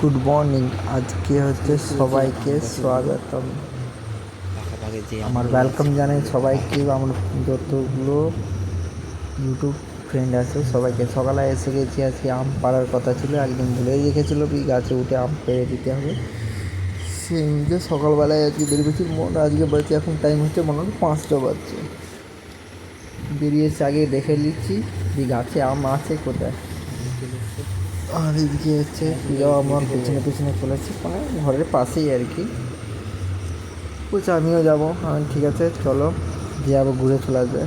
Good morning. আজকে হচ্ছে সবাইকে স্বাগতম। আমার ওয়েলকাম জানাই সবাইকে। আমার যতগুলো ইউটিউব ফ্রেন্ড আছে, সবাইকে। সকালে এসে গেছি, আজকে আম পাড়ার কথা ছিল, একদিন ভুলেই রেখেছিল কি গাছে উঠে আম পেড়ে দিতে হবে। সেই অনুযায়ী সকালবেলায় আজকে বেরিয়েছি মন আজকে বাজছে এখন টাইম হচ্ছে মনে হয় পাঁচটা বাজছে। বেরিয়েছে আগে দেখে নিচ্ছি যে গাছে আম আছে কোথায়। আর এদিকে হচ্ছে প্রিয় আমার পেছনে পেছনে চলেছে মানে ঘরের পাশেই আর কি। বলছে আমিও যাব। ঠিক আছে, চলো। দিয়ে আবার ঘুরে চলে আসবে।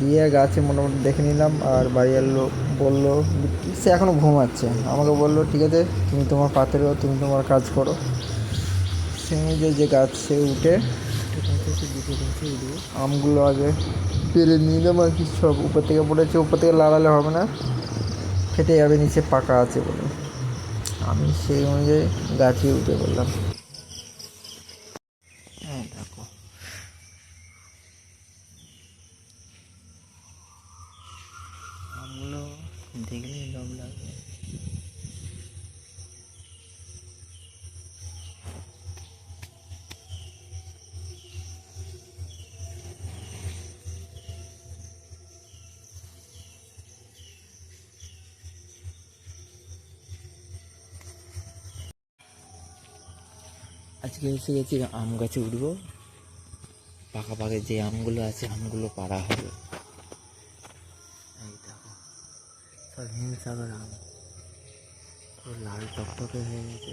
দিয়ে গাছে মোটামুটি দেখে নিলাম আর বাড়ির লোক বলল, সে এখনও ঘুমাচ্ছে। আমাকে বলল, ঠিক আছে, তুমি তোমার পাত্রেও তুমি তোমার কাজ করো। সে অনুযায়ী যে গাছে উঠে আমগুলো আগে পেরে যাব আর কি, সব উপর থেকে পড়েছে। উপর থেকে লাগালে হবে না? ফেটে যাবে, নিচে পাকা আছে বলে। আমি সেই অনুযায়ী গাছে উঠে বললাম হ্যাঁ দেখো। আমগুলো দেখলেই লোভ লাগবে আজকে এসে গেছি আম গাছে উঠবো। পাকা পাকে যে আমগুলো আছে, আমগুলো পাড়া হবে। এই দেখো, সব হিমসাগর আম। লাল টকটকে হয়ে গেছে।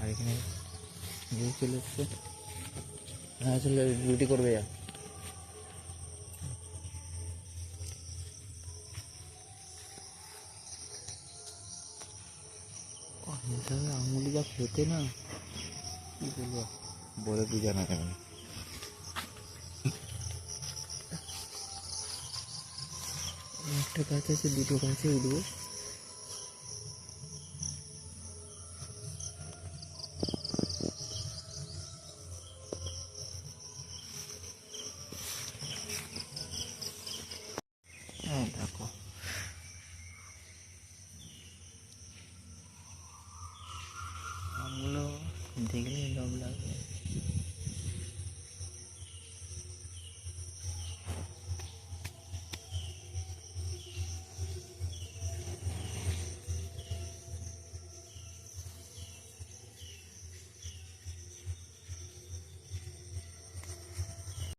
আর এখানে চলে এসছে হ্যাঁ চলে ডিউটি করবে যা। হিসাবে আঙুলি যা খেতে না কি বলব? বলে বুঝানো যাবে না একটা গাছ আছে দুটো গাছে উঠবো।